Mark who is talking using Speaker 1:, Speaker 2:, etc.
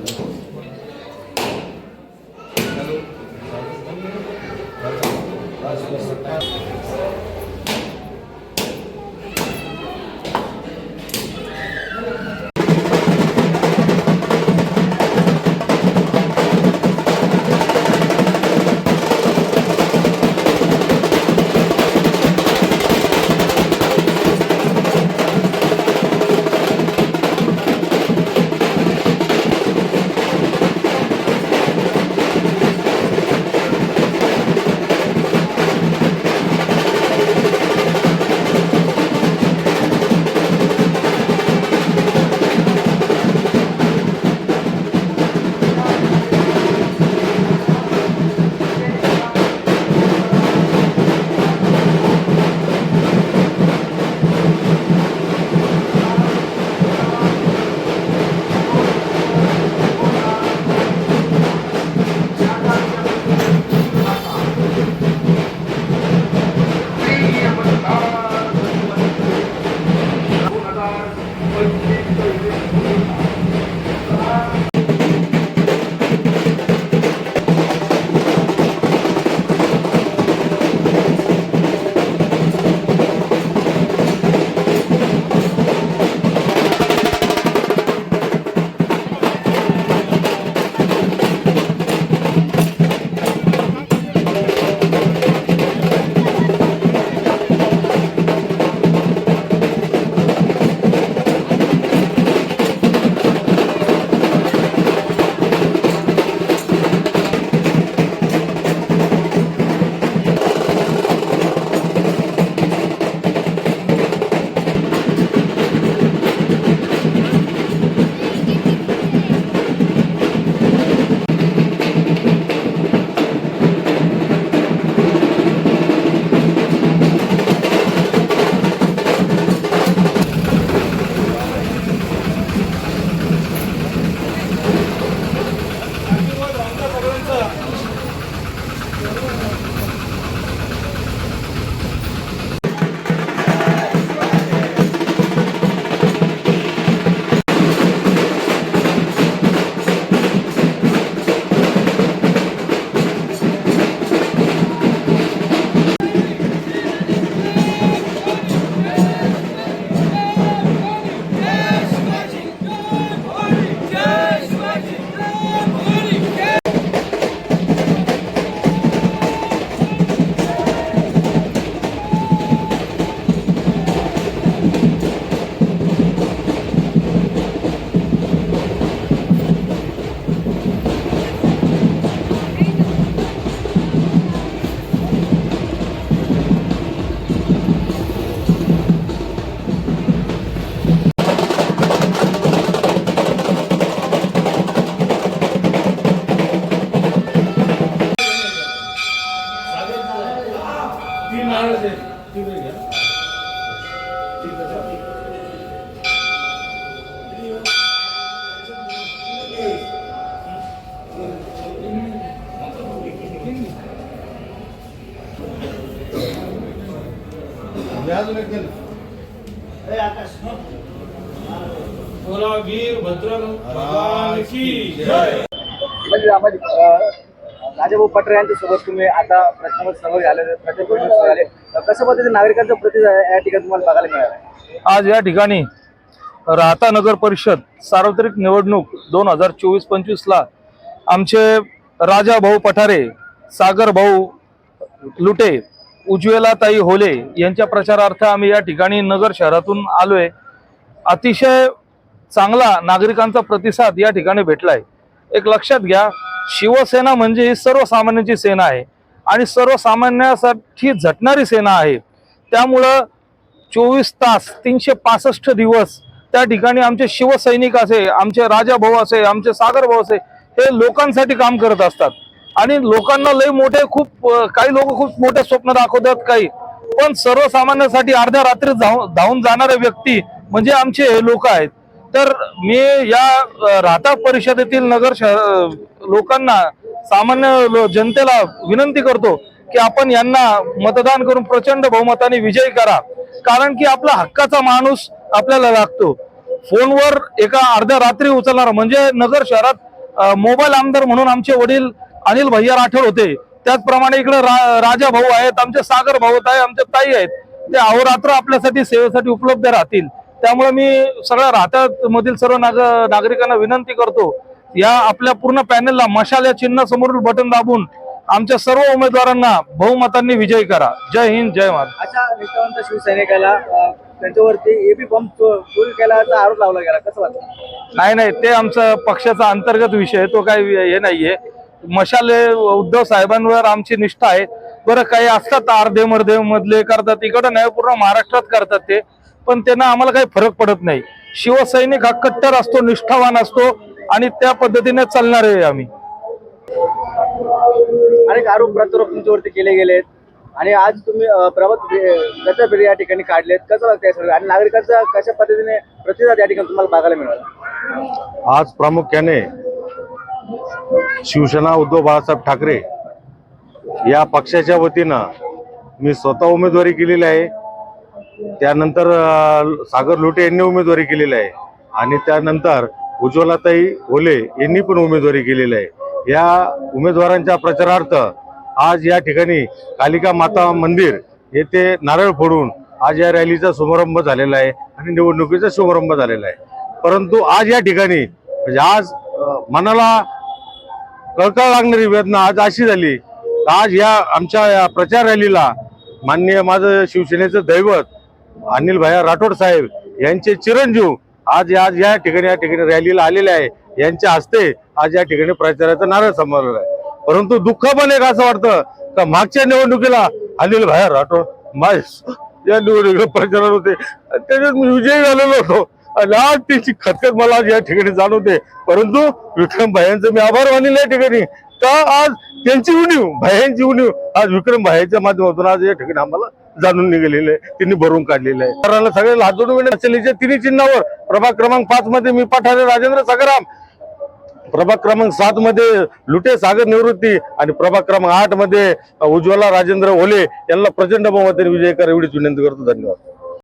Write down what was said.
Speaker 1: Thank you. बोला वीर भद्र भगवान की जय.
Speaker 2: म्हणजे राजाभाऊ पटरे यांच्यासोबत तुम्ही आता प्रथमच समोर समोर झाले कसं पद्धतीने नागरिकांचा प्रतिसाद या ठिकाणी तुम्हाला बघायला मिळाला?
Speaker 3: आज या ठिकाणी राहता नगर परिषद सार्वत्रिक निवडणूक दोन हजार चोवीस पंचवीस ला आमचे राजा भाऊ पठारे सागर भाऊ लुटे उज्ज्वलाताई होले यांच्या प्रचारार्थ आम्ही या ठिकाणी नगर शहरातून आलोय. अतिशय चांगला नागरिकांचा प्रतिसाद या ठिकाणी भेटलाय. एक लक्षात घ्या शिवसेना म्हणजे ही सर्वसामान्यांची सेना आहे आणि सर्वसामान्यासाठी झटणारी सेना आहे. त्यामुळं चोवीस तास तीनशे पासष्ट दिवस त्या ठिकाणी आमचे शिवसैनिक असे आमचे राजा भाऊ असे आमचे सागर भाऊ असे हे लोकांसाठी काम करत असतात. आणि लोकांना लय मोठे खूप काही लोक खूप मोठे स्वप्न दाखवतात काही. पण सर्वसामान्यांसाठी अर्ध्या रात्री धावून धावून जाणारे व्यक्ती म्हणजे आमचे हे लोक आहेत. तर मी या राहता परिषदेतील नगर लोकांना सामान्य लो- जनतेला विनंती करतो की आपण यांना मतदान करून प्रचंड बहुमताने विजयी करा. कारण की आपला हक्काचा माणूस आपल्याला लागतो. फोनवर एका अर्ध्या रात्री उचलणार म्हणजे नगर शहरात मोबाईल आमदार म्हणून आमचे वडील अनिल भैया राठोड होते. त्याचप्रमाणे इकडे रा, राजा भाऊ आहेत आमचे सागर भाऊ आहे आमचे ताई आहेत. ते अहोरात्र आपल्यासाठी सेवेसाठी उपलब्ध राहतील. त्यामुळे मी सगळ्या राहत्यात मधील सर्व नाग नागरिकांना विनंती करतो या आपल्या पूर्ण पॅनलला मशाल या चिन्हासमोरील बटन दाबून आमच्या सर्व उमेदवारांना बहुमतांनी विजयी करा. जय हिंद जय महाराज
Speaker 2: अशा निष्ठावंत शिवसैनिकाला त्यांच्यावरती एबी बॉम्ब चोरी केल्याचा आरोप लावला गेला. कसं वाटतं?
Speaker 3: नाही नाही ते आमचं पक्षाचा अंतर्गत विषय आहे तो काही हे नाहीये. मशाले उद्धव साहेबांवर आमची निष्ठा आहे. बरं काही असतात अर्धे मर्धे मधले करतात इकडं नाही पूर्ण महाराष्ट्रात करतात ते. पण त्यांना आम्हाला काही फरक पडत नाही. शिवसैनिक हा कट्टर असतो निष्ठावान असतो आणि त्या पद्धतीने चालणार आहे आम्ही.
Speaker 2: अनेक आरोप प्रत्यारोप तुमच्यावरती केले गेलेत. आणि आज तुम्ही प्रभात दत्तपेढी या ठिकाणी काढलेत. कसं वाटतं हे सगळं? आणि नागरिकांचा कशा पद्धतीने प्रतिसाद या ठिकाणी तुम्हाला बघायला मिळाला?
Speaker 4: आज प्रामुख्याने शिवसेना उद्धव बाळासाहेब ठाकरे या पक्षाच्या वतीनं मी स्वतः उमेदवारी केलेली आहे. त्यानंतर सागर लोटे यांनी उमेदवारी केलेली आहे. आणि त्यानंतर उज्ज्वलाताई ओले यांनी पण उमेदवारी केलेली आहे. या उमेदवारांच्या प्रचारार्थ आज या ठिकाणी कालिका माता मंदिर येथे नारळ फोडून आज या रॅलीचा शुभारंभ झालेला आहे आणि निवडणुकीचा शुभारंभ झालेला आहे. परंतु आज या ठिकाणी म्हणजे आज मनाला कळकळ लागणारी वेदना आज अशी झाली. आज या आमच्या या प्रचार रॅलीला माननीय माझं शिवसेनेचं दैवत अनिल भैया राठोड साहेब यांचे चिरंजीव आज आज या ठिकाणी या ठिकाणी रॅलीला आलेले आहे. यांच्या हस्ते आज या ठिकाणी प्रचाराचा नारळ समोरला आहे. परंतु दुःख पण एक असं वाटतं का मागच्या निवडणुकीला अनिल भैया राठोड माय या निवडणुकीला प्रचारात होते. त्याच्यात मी विजयी झालेलो होतो. आणि आज त्यांची खतखत मला आज या ठिकाणी जाणवते. परंतु विक्रम भायांचं मी आभार मानेल या ठिकाणी. तर आज त्यांची उणीव भायांची उणीव आज विक्रम भायाच्या माध्यमातून आज या ठिकाणी आम्हाला जाणून निघालेले आहे. त्यांनी भरून काढलेले आहे. सरांना सगळ्याला हात जोडून विनंती तिन्ही चिन्हावर प्रभाग क्रमांक पाच मध्ये मी पाठवले राजेंद्र सगराम. प्रभाग क्रमांक सात मध्ये लुटे सागर निवृत्ती आणि प्रभाग क्रमांक आठमध्ये उज्ज्वला राजेंद्र ओले यांना प्रचंड बहुमताने विजय करा एवढीच विनंती करतो. धन्यवाद.